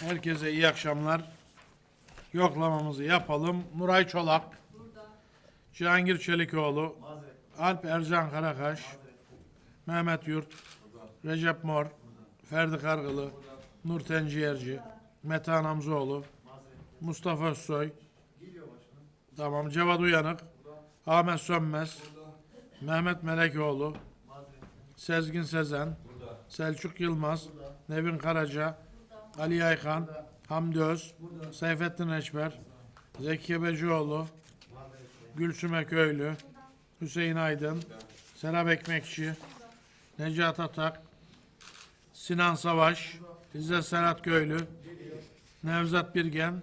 Herkese iyi akşamlar. Yoklamamızı yapalım. Nuray Çolak, Cihangir Çelikoğlu, Alp Ercan Karakaş, Mehmet Yurt, Recep Mor, Ferdi Kargılı, Nurten Ciğerci, Metehan Hamzoğlu, Mustafa Özsoy, tamam Cevat Uyanık, Ahmet Sönmez, Mehmet Melekoğlu, Sezgin Sezen, Selçuk Yılmaz, Nevin Karaca, Ali Yaykan, Hamdi Öz, Seyfettin Eşber, Zeki Becioğlu, Gülsüm Köylü, Hüseyin Aydın, Serap Ekmekçi, Necat Atak, Sinan Savaş, İzzet Serhat Köylü, Nevzat Birgen,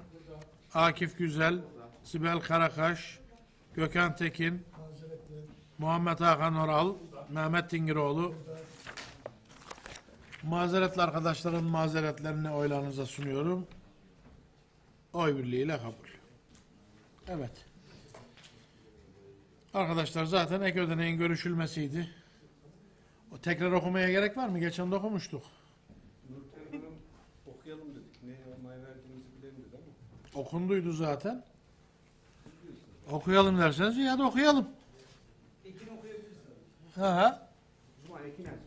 Akif Güzel, Sibel Karakaş, Gökhan Tekin, Muhammed Hakan Oral, Mehmet Dingiroğlu, Mazeretli arkadaşların mazeretlerini oylarınıza sunuyorum. Oy birliğiyle kabul. Evet. Arkadaşlar zaten ek ödeneğin görüşülmesiydi. O tekrar okumaya gerek var mı? Geçen de okumuştuk. Nurten Hanım okuyalım dedik. Ne onay verdiğimizi bilelim dedi ama. Okunduydu zaten. Okuyalım derseniz ya da okuyalım. Ha ha. Ek yok ki.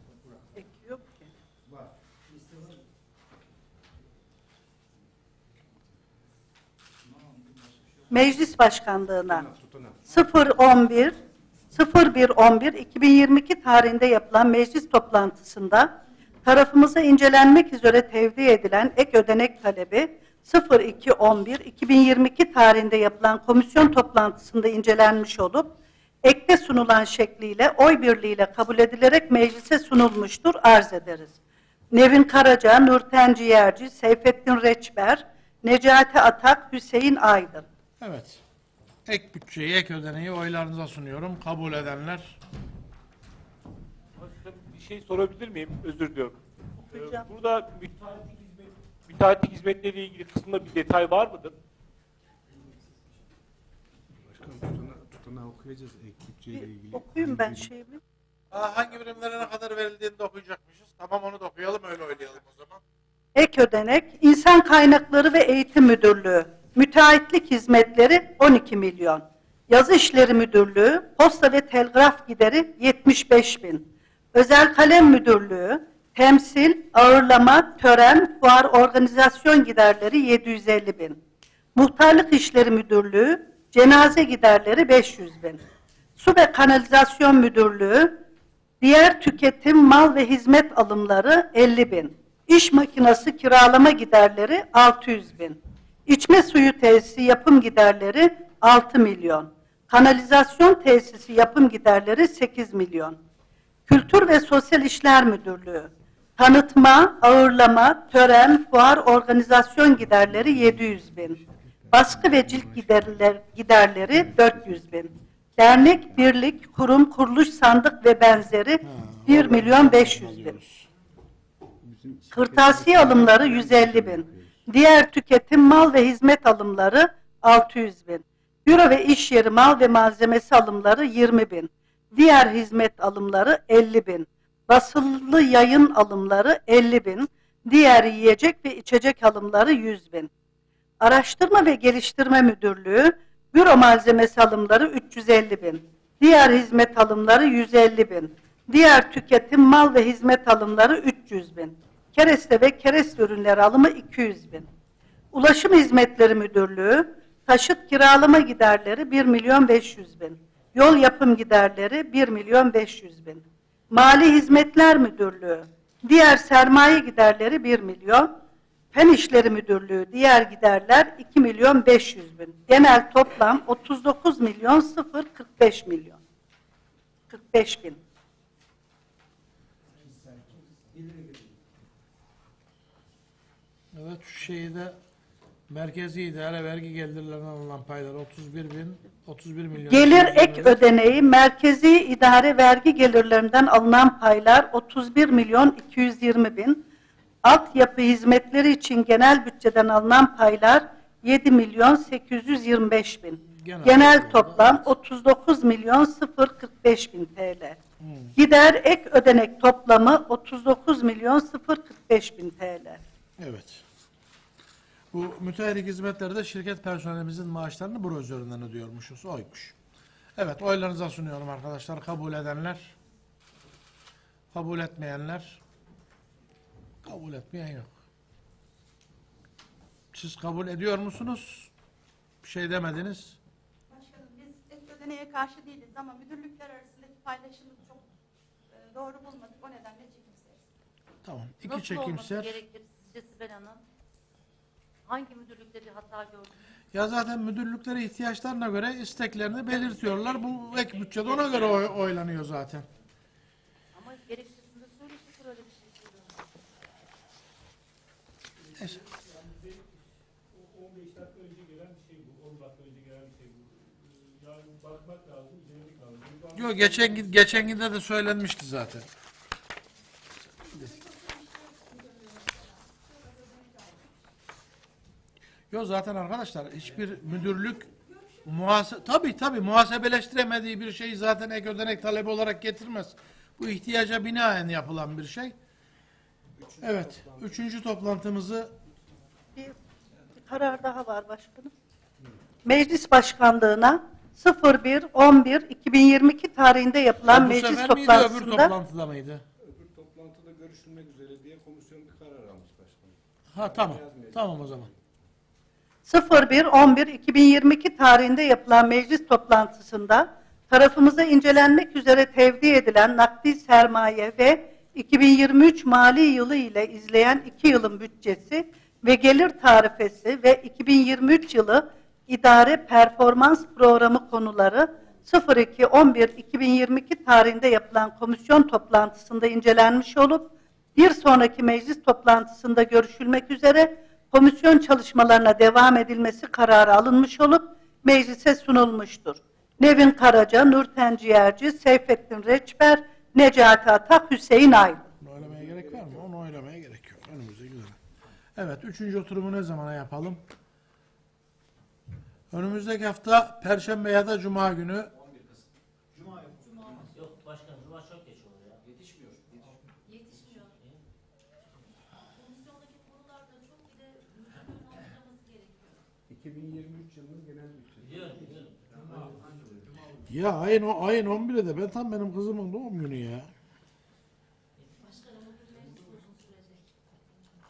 Meclis Başkanlığına 011 0111 2022 tarihinde yapılan meclis toplantısında tarafımıza incelenmek üzere tevdi edilen ek ödenek talebi 0211 2022 tarihinde yapılan komisyon toplantısında incelenmiş olup ekte sunulan şekliyle oy birliğiyle kabul edilerek meclise sunulmuştur arz ederiz. Nevin Karaca, Nurten Ciğerci, Seyfettin Reçber, Necati Atak, Hüseyin Aydın. Evet. Ek bütçeyi, ek ödeneği oylarınıza sunuyorum. Kabul edenler Aslında bir şey sorabilir miyim? Özür diliyorum. Ee, Okuyacağım. Burada müteahhitlik, hizmet, müteahhitlik hizmetleriyle ilgili kısımda bir detay var mıdır? Başkanım tutana, tutanağı okuyacağız ek bütçeyle ilgili. Okuyayım ben şeyimi. Aa, hangi birimlere ne kadar verildiğini de okuyacakmışız. Tamam onu da okuyalım öyle oynayalım o zaman. Ek ödenek, İnsan Kaynakları ve Eğitim Müdürlüğü, Müteahhitlik Hizmetleri 12 milyon. Yazı İşleri Müdürlüğü, Posta ve Telgraf Gideri 75 bin. Özel Kalem Müdürlüğü, Temsil, Ağırlama, Tören, Fuar Organizasyon Giderleri 750 bin. Muhtarlık İşleri Müdürlüğü, Cenaze Giderleri 500 bin. Su ve Kanalizasyon Müdürlüğü, Diğer tüketim, mal ve hizmet alımları 50 bin. İş makinesi kiralama giderleri 600 bin. İçme suyu tesisi yapım giderleri 6 milyon. Kanalizasyon tesisi yapım giderleri 8 milyon. Kültür ve Sosyal İşler Müdürlüğü. Tanıtma, ağırlama, tören, fuar, organizasyon giderleri 700 bin. Baskı ve cilt giderler, giderleri 400 bin. Dernek, birlik, kurum, kuruluş, sandık ve benzeri 1 milyon 500 bin. Kırtasiye alımları 150 bin. Diğer tüketim mal ve hizmet alımları 600 bin. Büro ve iş yeri mal ve malzemesi alımları 20 bin. Diğer hizmet alımları 50 bin. Basılı yayın alımları 50 bin. Diğer yiyecek ve içecek alımları 100 bin. Araştırma ve Geliştirme Müdürlüğü büro malzemesi alımları 350 bin. Diğer hizmet alımları 150 bin. Diğer tüketim mal ve hizmet alımları 300 bin. Kereste ve kereste ürünleri alımı 200 bin. Ulaşım Hizmetleri Müdürlüğü taşıt kiralama giderleri 1 milyon 500 bin. Yol yapım giderleri 1 milyon 500 bin. Mali Hizmetler Müdürlüğü diğer sermaye giderleri 1 milyon. Fen İşleri Müdürlüğü diğer giderler 2 milyon 500 bin. Genel toplam 39 milyon 0 45 milyon. 45 bin. Evet şu şeyde merkezi idare vergi gelirlerinden alınan paylar 31 bin 31 milyon. Gelir 220 ek ödeneği merkezi idare vergi gelirlerinden alınan paylar 31 milyon 220 bin. Altyapı hizmetleri için genel bütçeden alınan paylar 7 milyon 825 bin. Genel Genel toplam 39 milyon 045 bin TL. Gider ek ödenek toplamı 39 milyon 045 bin TL. Evet. Bu müteahhitlik hizmetlerde şirket personelimizin maaşlarını buro üzerinden ödüyormuşuz. Oymuş. Evet oylarınıza sunuyorum arkadaşlar. Kabul edenler. Kabul etmeyenler. Kabul etmeyen yok. Siz kabul ediyor musunuz? Bir şey demediniz. Başkanım biz ek ödeneğe karşı değiliz ama müdürlükler arasındaki paylaşımı çok e, doğru bulmadık. O nedenle çekimseriz. Tamam. İki Nasıl olması çekimser. gerekir sizce Sibel Hanım? Hangi müdürlükte bir hata gördünüz? Ya zaten müdürlüklere ihtiyaçlarına göre isteklerini belirtiyorlar. Bu ek bütçede ona göre oy- oylanıyor zaten. Ama gerekçesinde söylemiştir öyle bir şey. Neyse. O 15 dakika önce gelen bir şey bu. 10 dakika önce gelen bir şey bu. Yani bakmak lazım, lazım. Çünkü Yok geçen geçen günde de söylenmişti zaten. Zaten arkadaşlar hiçbir müdürlük muhase tabi tabi muhasebeleştiremediği bir şeyi zaten ek ödenek talebi olarak getirmez. Bu ihtiyaca binaen yapılan bir şey. Evet. Üçüncü toplantımızı Bir, karar daha var başkanım. Meclis Başkanlığına 01-11-2022 tarihinde yapılan bu meclis sefer miydi öbür toplantısında toplantıda mıydı? Öbür toplantıda görüşülmek üzere diye komisyon bir karar almış başkanım. Ha tamam. Tamam o zaman. 01-11-2022 tarihinde yapılan meclis toplantısında tarafımıza incelenmek üzere tevdi edilen nakdi sermaye ve 2023 mali yılı ile izleyen 2 yılın bütçesi ve gelir tarifesi ve 2023 yılı idare performans programı konuları 02-11-2022 tarihinde yapılan komisyon toplantısında incelenmiş olup bir sonraki meclis toplantısında görüşülmek üzere komisyon çalışmalarına devam edilmesi kararı alınmış olup meclise sunulmuştur. Nevin Karaca, Nurten Ciğerci, Seyfettin Reçber, Necati Atak, Hüseyin Aydın. Oylamaya gerek var mı? Onu oylamaya gerek yok. Önümüzdeki dönem. Evet, üçüncü oturumu ne zamana yapalım? Önümüzdeki hafta Perşembe ya da Cuma günü Yok başkanım cuma çok geç olur ya. Yetişmiyor. Yetişmiyor. Komisyondaki konularda çok bir de müdürlüğün hazırlaması gerekiyor. 2023 yılının genel bütçesi. Biliyorum biliyorum. ya ayın, ayın 11'i de ben tam benim kızımın doğum günü ya.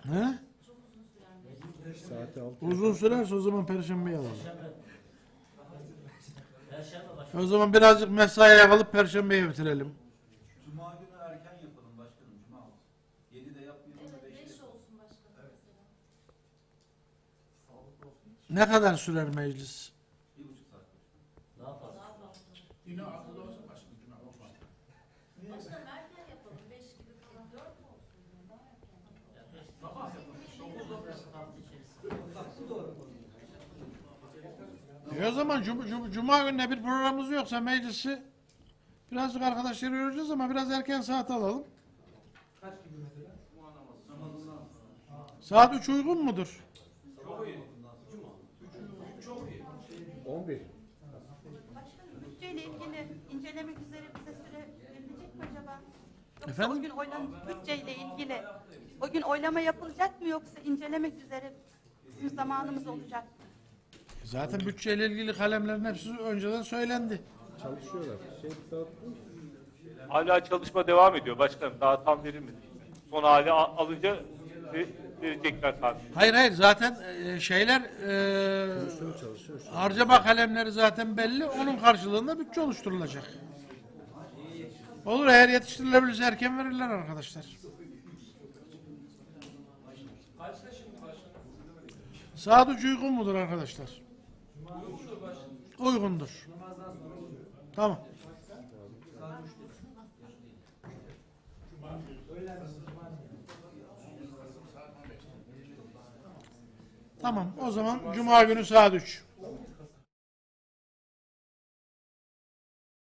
He? Saati 6. Uzun sürerse o zaman Perşembe'yi alalım. O zaman birazcık mesaiye kalıp Perşembe'yi bitirelim. Cuma günü erken yapalım başkanım. Cuma olsun. 7'de yapmayalım da 5'te. olsun başkanım mesela. Ne kadar sürer meclis? Bir buçuk saat. Daha fazla. Başkanım erken yapalım. 5 gibi falan. 4 mü olsun? Daha erken. Toplantı içerisinde. E o zaman cum- cum- Cuma gününe bir programımız yoksa meclisi birazcık arkadaşları göreceğiz ama biraz erken saat alalım. Saat 3 uygun mudur? 11. Başkanım bütçeyle ilgili incelemek üzere bize süre verilecek mi acaba? Yoksa Efendim? o gün oylan bütçeyle ilgili o gün oylama yapılacak mı yoksa incelemek üzere bizim zamanımız olacak mı? Zaten bütçeyle ilgili kalemlerin hepsi önceden söylendi. Çalışıyorlar. Şey dağıttı mı? Hala çalışma devam ediyor başkanım. Daha tam verilmedi. Son hali al- alınca verecekler tabii. Hayır hayır zaten e, şeyler e, harcama kalemleri zaten belli. Onun karşılığında bütçe oluşturulacak. Olur eğer yetiştirilebilirse erken verirler arkadaşlar. Saat 3 uygun mudur arkadaşlar? Uygundur. Tamam. Tamam o zaman Cuma günü saat 3.